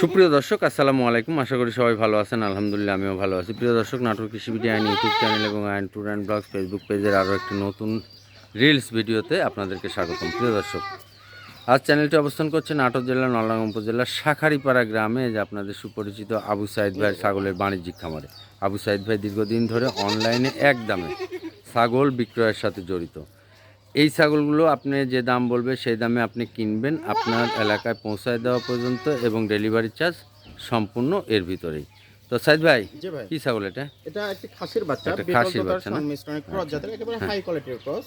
সুপ্রিয় দর্শক, আসসালামু আলাইকুম। আশা করি সবাই ভালো আছেন। আলহামদুলিল্লাহ, আমিও ভালো আছি। প্রিয় দর্শক, নাটোর কৃষি ভিডিও আইন ইউটিউব চ্যানেল এবং আইন ট্যুর অ্যান্ড ব্লগস ফেসবুক পেজের আরও একটি নতুন রিলস ভিডিওতে আপনাদেরকে স্বাগতম। প্রিয় দর্শক, আজ চ্যানেলটি অবস্থান করছে নাটোর জেলার নলডাঙ্গা উপজেলার শাখারিপাড়া গ্রামে যে আপনাদের সুপরিচিত আবু সাইদ ভাই ছাগলের বাণিজ্যিক খামারে। আবু সাইদ ভাই দীর্ঘদিন ধরে অনলাইনে এক দামে ছাগল বিক্রয়ের সাথে জড়িত। এই ছাগলগুলো আপনি যে দাম বলবে সেই দামে আপনি কিনবেন। আপনার এলাকায় পৌঁছায় দেওয়া পর্যন্ত এবং ডেলিভারি চার্জ সম্পূর্ণ এর ভিতরেই। তো সাইদ ভাই কি ছাগল এটা? এটা একটি খাসির বাচ্চা একটা খাসির বাচ্চা না? সংমিশ্রণের ক্রস জাতের একেবারে হাই কোয়ালিটির ক্রস।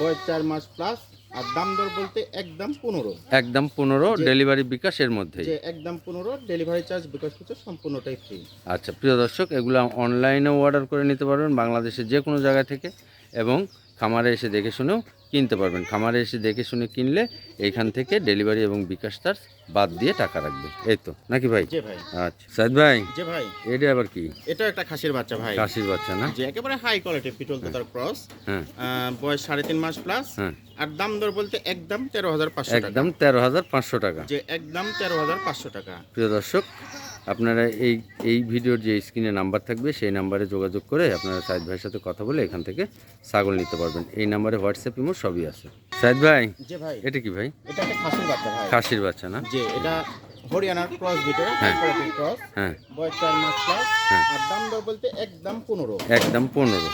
বয়স চার মাস প্লাস আর দাম দর বলতে একদম পনেরো। একদম পনেরো যে- ডেলিভারি বিকাশ এর মধ্যেই। যে একদম পনেরো ডেলিভারি চার্জ বিকাশ করছে সম্পূর্ণটাই ফ্রি আচ্ছা প্রিয় দর্শক এগুলো অনলাইনেও অর্ডার করে নিতে পারবেন বাংলাদেশের যে কোনো জায়গা থেকে। এবং খামারে এসে দেখে শুনেও কিনতে পারবেন। খামারে এসে দেখে শুনে কিনলে এইখান থেকে ডেলিভারি এবং বিকাশ চার্জ বাদ দিয়ে টাকা রাখবে। এই তো নাকি ভাই? ভাই। আচ্ছা। সাইদ ভাই? ভাই। এটা আবার কি? এটা একটা খাসির বাচ্চা ভাই। খাসির বাচ্চা না? যে একেবারে হাই কোয়ালিটির পিটল তোতার ক্রস হ্যাঁ। বয়স সাড়ে তিন মাস প্লাস হ্যাঁ। আর দাম দর বলতে একদম তেরো হাজার পাঁচশো একদম তেরো হাজার পাঁচশো টাকা। যে একদম তেরো হাজার পাঁচশো টাকা। প্রিয় দর্শক আপনারা এই এই ভিডিওর যে স্ক্রিনে নাম্বার থাকবে সেই নাম্বারে যোগাযোগ করে আপনারা সাইদ ভাইয়ের সাথে কথা বলে এখান থেকে ছাগল নিতে পারবেন। এই নাম্বারে হোয়াটসঅ্যাপ ইমো সবই আছে। সাইদ ভাই ভাই। এটা কি ভাই? এটা খাসির বাচ্চা ভাই। খাসির বাচ্চা না? যে এটা হরিয়ানার ক্রস বিটের হ্যাঁ। ক্রস হ্যাঁ। বয়স চার মাস প্লাস হ্যাঁ। আর দাম দর বলতে একদম পনেরো। একদম পনেরো।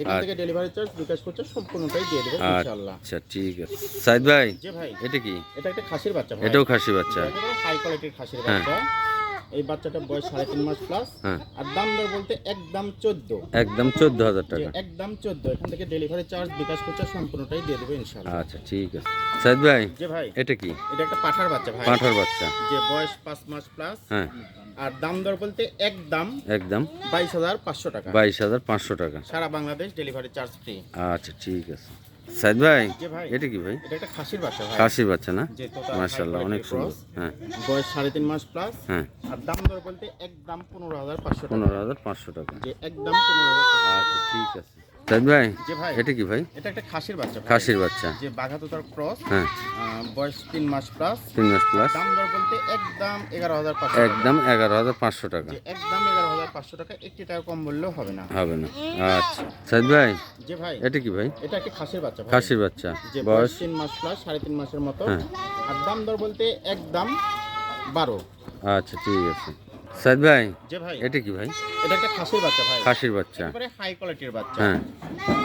এখান থেকে ডেলিভারি চার্জ বিকাশ করছে সম্পূর্ণটাই দিয়ে দেবে ইনশাআল্লাহ। আচ্ছা ঠিক আছে। সাইদ ভাই এটা কি? এটা একটা খাসির বাচ্চা ভাই। এটাও খাসি বাচ্চা। হাই কোয়ালিটির খাসির। বাচ্চা। এই বাচ্চাটা বয়স সাড়ে তিন মাস প্লাস হ্যাঁ। আর দাম দর বলতে একদম চোদ্দ। একদম চোদ্দ হাজার টাকা। একদম চোদ্দ। এখান থেকে ডেলিভারি চার্জ বিকাশ করছে সম্পূর্ণটাই দিয়ে দেবে ইনশাআল্লাহ। আচ্ছা ঠিক আছে। সাইদ ভাই যে ভাই। এটা কি? এটা একটা পাঠার বাচ্চা ভাই। পাঁঠার বাচ্চা। যে বয়স পাঁচ মাস প্লাস হ্যাঁ। আর দাম দর বলতে একদম একদম। বাইশ হাজার পাঁচশো টাকা। বাইশ হাজার পাঁচশো টাকা। সারা বাংলাদেশ ডেলিভারি চার্জ ফ্রি আচ্ছা ঠিক আছে। সাইদ ভাই এটা কি ভাই? এটা একটা খাসির বাচ্চা ভাই। খাসির বাচ্চা না? high অনেক সুন্দর। হ্যাঁ। বয়স সাড়ে তিন মাস প্লাস হ্যাঁ। আর দাম দর বলতে একদম পনেরো হাজার পাঁচশো পনেরো হাজার পাঁচশো টাকা। যে একদম পনেরো হাজার। আচ্ছা ঠিক আছে। সাইদ ভাই? এটা কি ভাই? এটা একটা খাসির বাচ্চা খাসির বাচ্চা। যে বাঘাতোতার ক্রস। হ্যাঁ। বয়স তিন মাস প্লাস তিন মাস প্লাস দাম দর বলতে একদম এগারো হাজার পাঁচশো। একদম এগারো হাজার পাঁচশো টাকা। একদম এগারো হাজার পাঁচশো টাকা। একটি টাকা কম বললেও হবে না। হবে না। আচ্ছা। সাইদ ভাই? যে ভাই। এটা কি ভাই? এটা একটা খাসির বাচ্চা খাসির বাচ্চা। যে বয়স বয়স? তিন মাস প্লাস সাড়ে তিন মাসের মতো। হ্যাঁ। আর দাম দর বলতে একদম বারো। আচ্ছা ঠিক আছে। সাইদ ভাই যে ভাই এটা কি ভাই? এটা একটা খাসির বাচ্চা ভাই। খাসির বাচ্চা। একেবারে হাই কোয়ালিটির বাচ্চা। হ্যাঁ।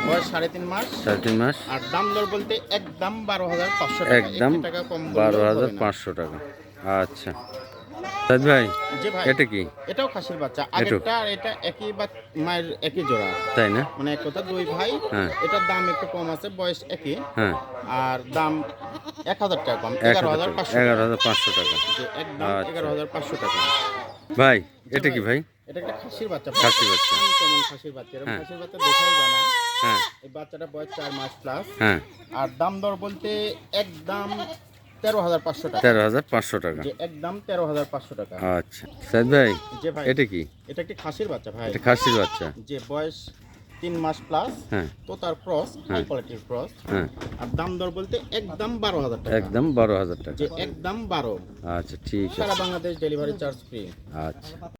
বয়স সাড়ে তিন মাস। সাড়ে তিন মাস। আর দাম দর বলতে একদম বারো হাজার পাঁচশো টাকা। একদম টাকা কম বারো হাজার পাঁচশো টাকা। আচ্ছা। সাইদ ভাই যে ভাই এটা কি? এটাও খাসির বাচ্চা। এটাও? আগেরটা আর এটা একই বা মায়ের একই জোড়া। তাই না? মানে এক কথা দুই ভাই। হ্যাঁ। এটার দাম একটু কম আছে বয়স একই। হ্যাঁ। আর দাম এক হাজার টাকা কম। এগারো হাজার পাঁচশো এগারো হাজার পাঁচশো টাকা। একদম। এগারো হাজার পাঁচশো টাকা। ভাই এটা কি ভাই? এটা একটা খাসির বাচ্চা। খাসির বাচ্চা। কেমন খাসির বাচ্চা। এরকম হ্যাঁ। খাসির বাচ্চা দেখাই যায় না। হ্যাঁ। এই বাচ্চাটা বয়স চার মাস প্লাস হ্যাঁ। আর দাম দর বলতে একদম তেরো হাজার পাঁচশো টাকা। তেরো হাজার পাঁচশো টাকা। একদম তেরো হাজার পাঁচশো টাকা। আচ্ছা। সাইদ ভাই এটা কি? এটা একটি খাসির বাচ্চা ভাই। এটা খাসির বাচ্চা। যে বয়স তিন মাস প্লাস হ্যাঁ। তো তার ক্রস হাই। কোয়ালিটির ক্রস আর দাম দর বলতে একদম বারো হাজার টাকা। একদম বারো হাজার টাকা। একদম বারো। আচ্ছা ঠিক আছে। সারা বাংলাদেশ ডেলিভারি চার্জ ফ্রি আচ্ছা।